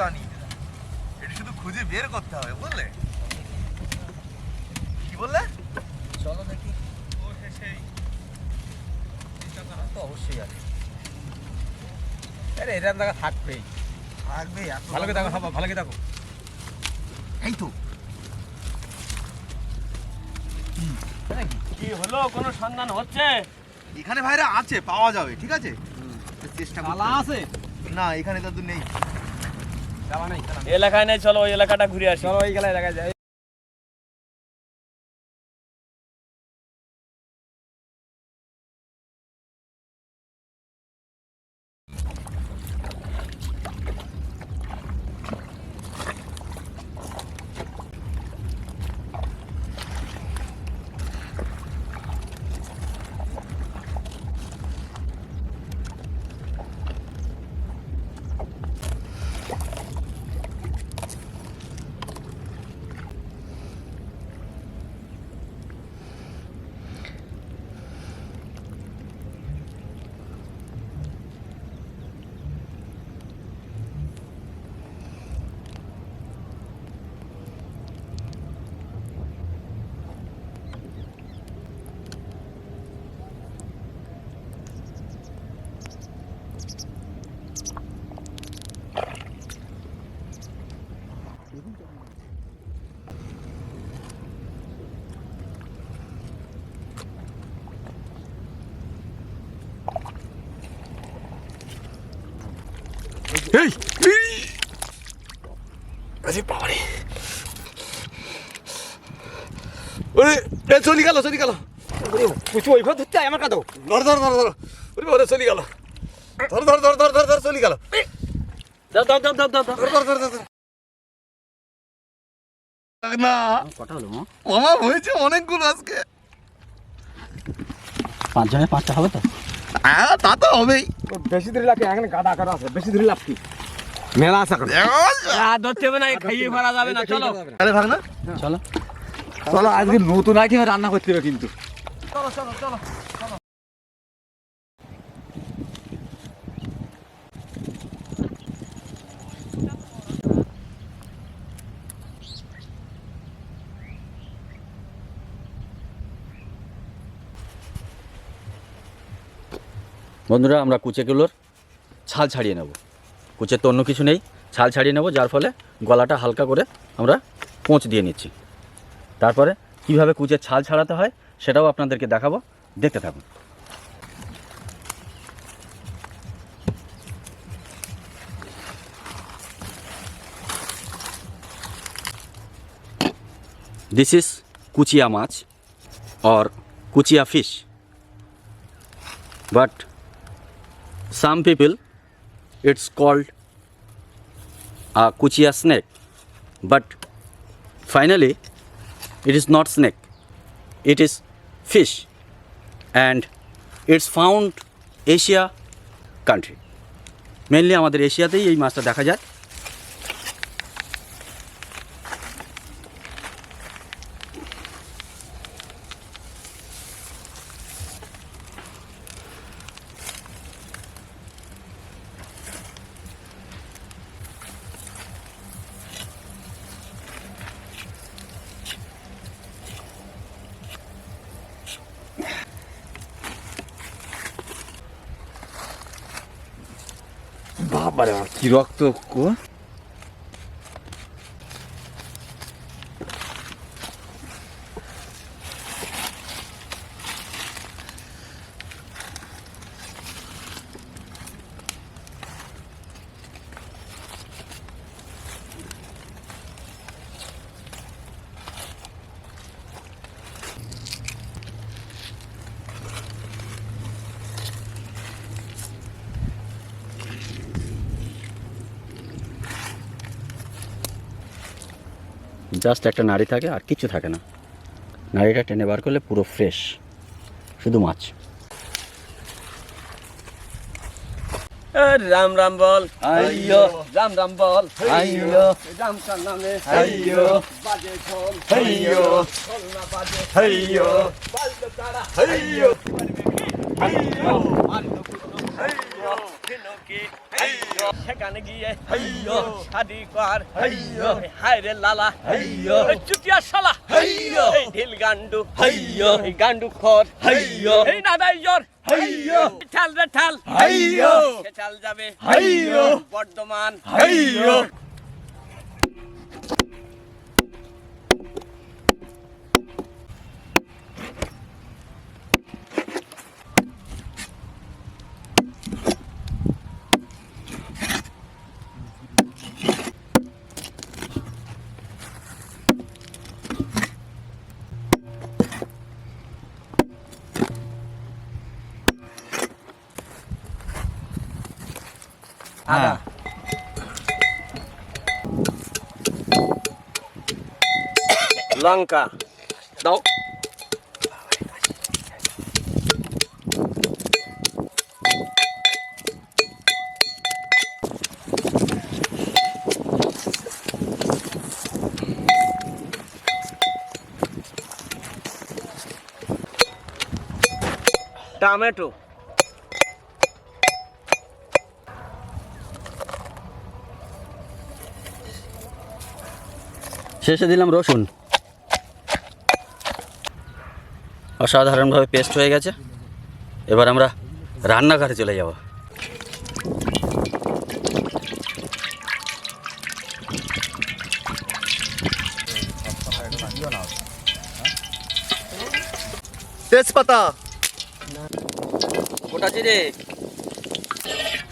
জানি। এটা শুধু খুঁজে বের করতে হবে বুঝলে? কি বললে? চলো দেখি। তো অবশ্যই আছে। আরে এটার জায়গা থাকবেই। থাকবে এত ভালো করে দেখো সব ভালো করে দেখো। এই তো। কি হলো? কোনো সন্ধান হচ্ছে? এখানে ভাইরা আছে পাওয়া যাবে ঠিক আছে? চেষ্টা। আছে? না এখানে তো নেই। এলাকায় নেই চলো ওই এলাকাটা ঘুরে আসি। চলো ওই এলাকায় দেখা এই আরে বাবারে ওরে এ চলি গেল চলি গেল কিছু ওইভাবে ধরতে আমার কাছে ধর ধর ধর ধর ওরে ওরে চলি গেল ধর ধর ধর ধর ধর ধর চলি গেল দাও দাও দাও দাও দাও দাও। ধর ধর ধর ধর ধর। না কটা হলো মামা হয়েছে অনেকগুলো আজকে। পাঁচ পাঁচটা হবে তো? হ্যাঁ তা তো হবেই। বেশি দেরি লাগে এখানে গাদা করা আছে বেশি দেরি লাভ কি? মেলা আছে ধরতে হবে না খাইয়ে ফেলা যাবে না চলো। আরে ভাগ না। চলো। চলো আজকে নতুন আইটেম রান্না করতে হবে কিন্তু। চলো চলো চলো। বন্ধুরা, আমরা কুচেগুলোর ছাল ছাড়িয়ে নেব। কুচের তো অন্য কিছু নেই, ছাল ছাড়িয়ে নেব, যার ফলে গলাটা হালকা করে আমরা পোঁচ দিয়ে নিচ্ছি। তারপরে কীভাবে কুচের ছাল ছাড়াতে হয় সেটাও আপনাদেরকে দেখাবো। দেখতে থাকুন। This is kuchia maach or kuchia fish but some people it's called a kuchia snake but finally it is not snake it is fish and it's found Asia country mainly আমাদের এশিয়াতেই এই মাছটা দেখা যায়। বাবারে কি রক্ত কো জাস্ট একটা নাড়ি থাকে আর কিছু থাকে না নাড়িটা টেনে বার করলে পুরো ফ্রেশ শুধু মাছ রাম রাম বল আইয়ো। রাম রাম বল আইয়ো। রাম কার নামে আইয়ো। বাজে ঢোল আইয়ো। ঢোল না বাজে আইয়ো। বাজলো তারা আইয়ো। আইয়ো আইয়ো আইয়ো কি সেখানে গিয়ে শাদি কর হায় রে লালা হইয় চুটিয়া শালা এই ঢিল গান্ডু এই গান্ডু খর এই নাদাই জ্বর ঠাল রে ঠাল সে ঠাল যাবে বর্ধমান হ্যাঁ লঙ্কা দাও টমেটো শেষে দিলাম রসুন। অসাধারণভাবে পেস্ট হয়ে গেছে। এবার আমরা রান্নাঘরে চলে যাব। তেজপাতা। গোটা জিরে।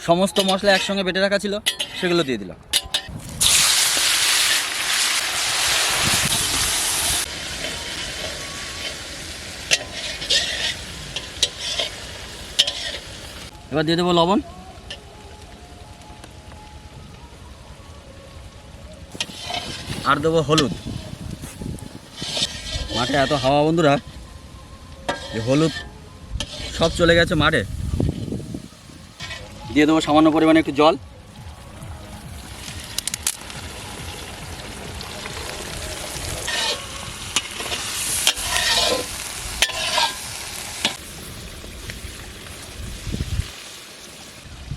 সমস্ত মশলা একসঙ্গে বেটে রাখা ছিল সেগুলো দিয়ে দিলাম। এবার দিয়ে দেবো লবণ। আর দেবো হলুদ। মাঠে এত হাওয়া বন্ধুরা। যে হলুদ সব চলে গেছে মাঠে। দিয়ে দেবো সামান্য পরিমাণে একটু জল।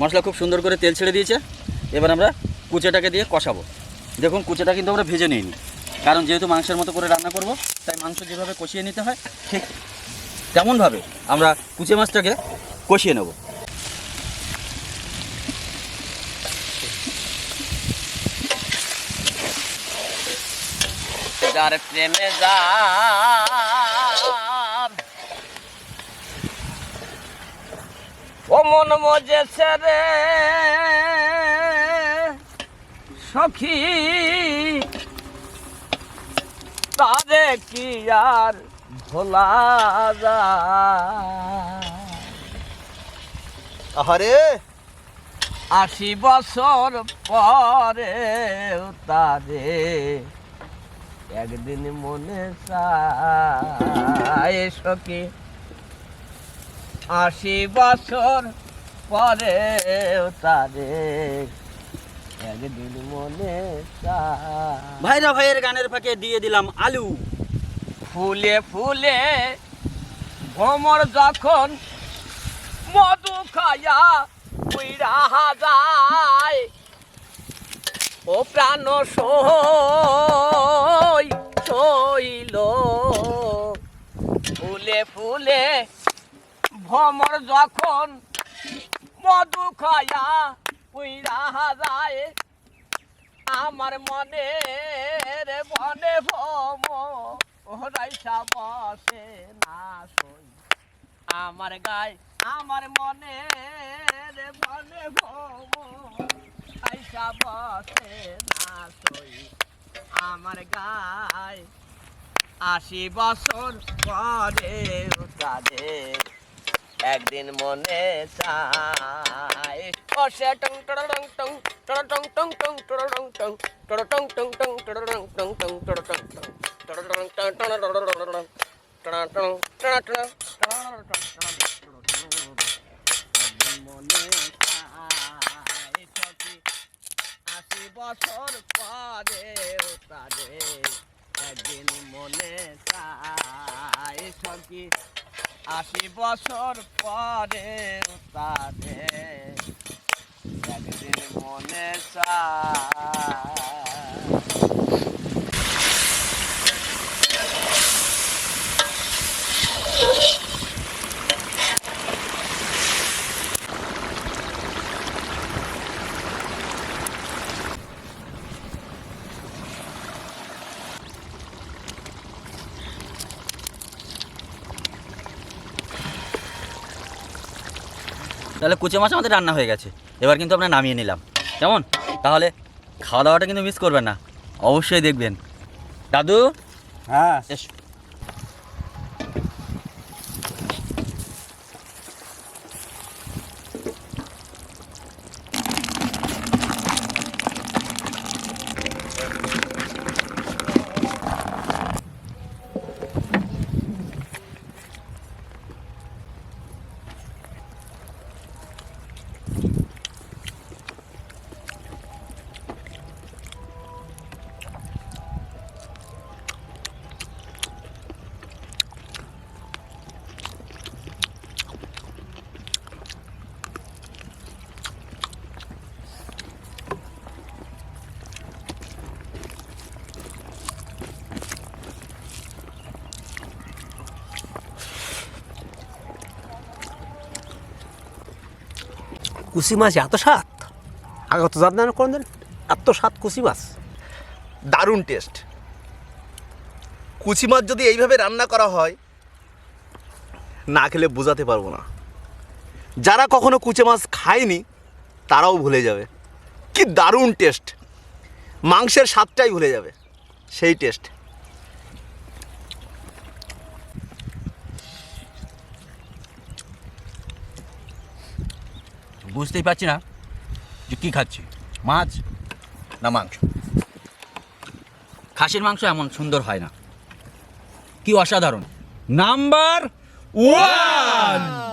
মশলা খুব সুন্দর করে তেল ছেড়ে দিয়েছে। এবার আমরা কুচেটাকে দিয়ে কষাবো। দেখুন, কুচেটা কিন্তু আমরা ভেজে নিইনি। কারণ যেহেতু মাংসের মতো করে রান্না করব, তাই মাংস যেভাবে কষিয়ে নিতে হয়, ঠিক তেমনভাবে আমরা কুচে মাছটাকে কষিয়ে নেব। যার প্রেমে যা ও মন মজেছে রে। সখী তারে কি আর ভোলা আহারে। আশি বছর পরে তারে একদিন মনে চায় সখী। আশি বছর পরে তারে একদিন মনে ভাইরা ভাইয়ের গানের ফাঁকে দিয়ে দিলাম আলু। ফুলে ফুলে ভ্রমর যখন মধু খায়া উইরা যায় ও প্রাণ সই সইল। ফুলে ফুলে ভ্রমর যখন মধু খায়া উইরা যায় আমার মনের বনে ভম রাইসা বসে না সই। আমার গায়, আমার মনের বনে ভম রাইসা বসে না সই। আমার গায় আশি বছর পরে তাদের একদিন মনে চায় ও সে টং টং টং টং টং টং টং টং টং টং টং টং টং টং টং টং টং আশি বছর পরে তাদের একদিন মনে চায় সখী আশি বছর পরে তাদের একদিন মনে চায়। তাহলে কুচে মাছ আমাদের রান্না হয়ে গেছে। এবার কিন্তু আমরা নামিয়ে নিলাম। কেমন? তাহলে খাওয়া দাওয়াটা কিন্তু মিস করবেন না। অবশ্যই দেখবেন। দাদু? হ্যাঁ। কুচি মাছ এত স্বাদ? আগে তো জানতেন না কোনদিন? এত স্বাদ কুচি মাছ। দারুণ টেস্ট। কুচি মাছ যদি এইভাবে রান্না করা হয় না খেলে বোঝাতে পারব না। যারা কখনো কুচে মাছ খায়নি তারাও ভুলে যাবে। কি দারুণ টেস্ট। মাংসের স্বাদটাই ভুলে যাবে। সেই টেস্ট। বুঝতেই পারছি না যে কী খাচ্ছি। মাছ না মাংস? খাসির মাংস এমন সুন্দর হয় না। কি অসাধারণ। Number one!